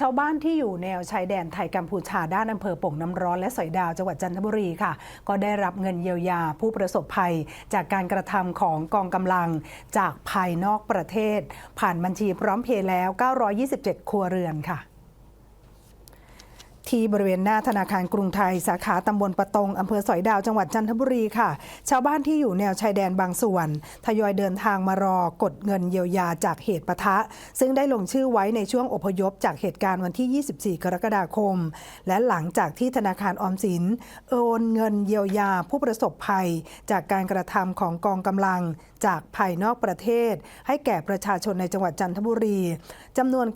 ชาวบ้านที่อยู่แนวชายแดนไทยกัมพูชาด้านอำเภอป่งน้ำร้อนและสอยดาวจังหวัดจันทบุรีค่ะ ก็ได้รับเงินเยียวยาผู้ประสบภัย จากการกระทำของกองกำลังจากภายนอกประเทศ ผ่านบัญชีพร้อมเพย์แล้ว 927 ครัวเรือนค่ะ ที่บริเวณหน้าธนาคารกรุงไทย สาขาตำบลปะตงอำเภอสอยดาวจังหวัดจันทบุรีค่ะ ชาวบ้านที่อยู่แนวชายแดนบางส่วน ทยอยเดินทางมารอกดเงินเยียวยาจากเหตุปะทะ ซึ่งได้ลงชื่อไว้ในช่วงอพยพจากเหตุการณ์วันที่ 24 กรกฎาคม และหลังจากที่ธนาคารออมสินโอนเงินเยียวยาผู้ประสบภัย จากการกระทำของกองกำลังจากภายนอกประเทศ ให้แก่ประชาชนในจังหวัดจันทบุรีจำนวน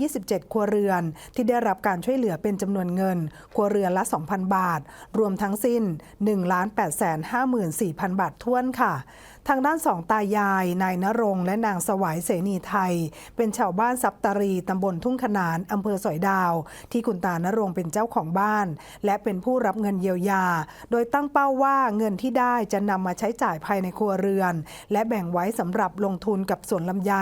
927 ครัวเรือน ที่ได้รับการช่วยเหลือเป็นจำนวนเงินครัวเรือนละ 2,000 บาท รวมทั้งสิ้น 1 8 5 4 0 0 0 บาทท้วนค่ะ ทางด้านสองตายาย นายนรงและนางสวายเสนีไทย เป็นชาวบ้านซับตรีตำบลทุ่งขนานอำเภอสอยดาว ที่คุณตานรงเป็นเจ้าของบ้าน และเป็นผู้รับเงินเยียวยา โดยตั้งเป้าว่าเงินที่ได้จะนำมาใช้จ่ายภายในครัวเรือน และแบ่งไว้สำหรับลงทุนกับสวนลำไย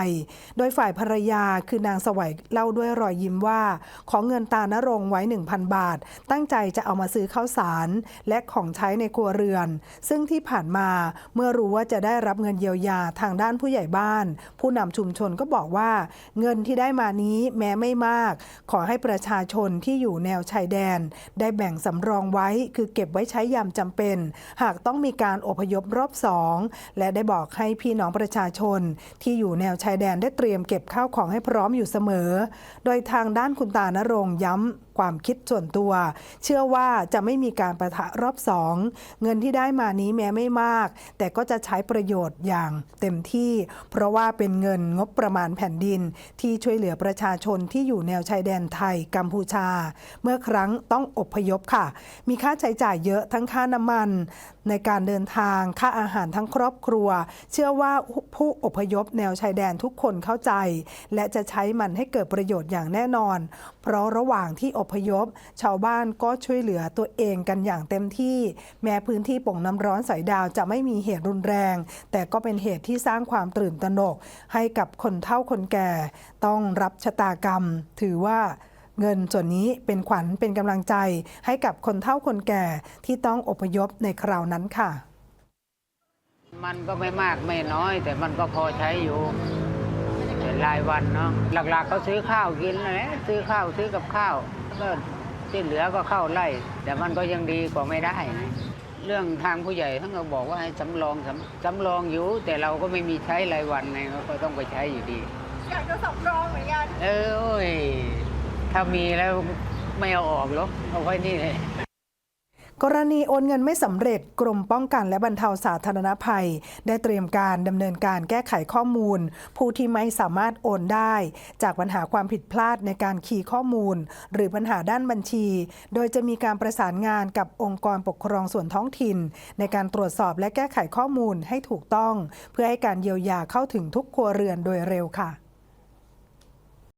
โดยฝ่ายภรรยาคือนางสวัยเล่าด้วยรอยยิ้มว่า ขอเงินตานรงไว้1,000 บาท ตั้งใจจะเอามาซื้อข้าวสาร และของใช้ในครัวเรือน ซึ่งที่ผ่านมาเมื่อรู้ว่าจะได้รับเงินเยียวยาทางด้านผู้ใหญ่บ้าน ผู้นำชุมชนก็บอกว่า เงินที่ได้มานี้แม้ไม่มาก ขอให้ประชาชนที่อยู่แนวชายแดน ได้แบ่งสำรองไว้ คือเก็บไว้ใช้ยามจำเป็น หากต้องมีการอพยพรอบสองและได้บอกให้พี่น้องประชาชน ที่อยู่แนวชายแดนได้เตรียมเก็บข้าวของให้พร้อมอยู่เสมอ โดยทางด้านคุณตานรงค์ย้ำความคิดส่วนตัว เชื่อว่าจะไม่มีการประทะรอบสองเงินที่ได้มานี้แม้ไม่มาก แต่ก็จะใช้ประโยชน์อย่างเต็มที่ เพราะว่าเป็นเงินงบประมาณแผ่นดิน ที่ช่วยเหลือประชาชนที่อยู่แนวชายแดนไทยกัมพูชา เมื่อครั้งต้องอพยพค่ะ มีค่าใช้จ่ายเยอะทั้งค่าน้ำมัน ในการเดินทางค่าอาหารทั้งครอบครัว เชื่อว่าผู้อพยพแนวชายแดนทุกคนเข้าใจ และจะใช้มันให้เกิดประโยชน์อย่างแน่นอน เพราะระหว่างที่อพยพชาวบ้านก็ช่วยเหลือตัวเองกันอย่างเต็มที่ แม้พื้นที่ป่งน้ำร้อนสายดาวจะไม่มีเหตุรุนแรง แต่ก็เป็นเหตุที่สร้างความตื่นตระหนก ให้กับคนเฒ่าคนแก่ ต้องรับชะตากรรม ถือว่าเงินส่วนนี้เป็นขวัญเป็นกำลังใจให้กับคนเฒ่าคนแก่ที่ต้องอพยพในคราวนั้นค่ะ มันก็ไม่มากไม่น้อย แต่มันก็พอใช้อยู่รายวันเนาะหลักๆก็ซื้อข้าวกินนั่นแหละซื้อข้าวซื้อกับข้าวก็ ที่เหลือก็เข้าไร่แต่มันก็ยังดีกว่าไม่ได้นะเรื่องทางผู้ใหญ่ท่านก็บอกว่าให้สำรองสำสำรองอยู่ แต่เราก็ไม่มีใช้รายวันไงก็ต้องไปใช้อยู่ดี อยากจะสำรองเหมือนกัน เออโอ้ยถ้ามีแล้วไม่เอาออกหรอกเอาไว้นี่เลย กรณีโอนเงินไม่สำเร็จกรมป้องกันและบรรเทาสาธารณภัย ได้เตรียมการดำเนินการแก้ไขข้อมูล ผู้ที่ไม่สามารถโอนได้ จากปัญหาความผิดพลาดในการคีย์ข้อมูล หรือปัญหาด้านบัญชี โดยจะมีการประสานงานกับองค์กรปกครองส่วนท้องถิ่น ในการตรวจสอบและแก้ไขข้อมูลให้ถูกต้อง เพื่อให้การเยียวยาเข้าถึงทุกครัวเรือนโดยเร็วค่ะ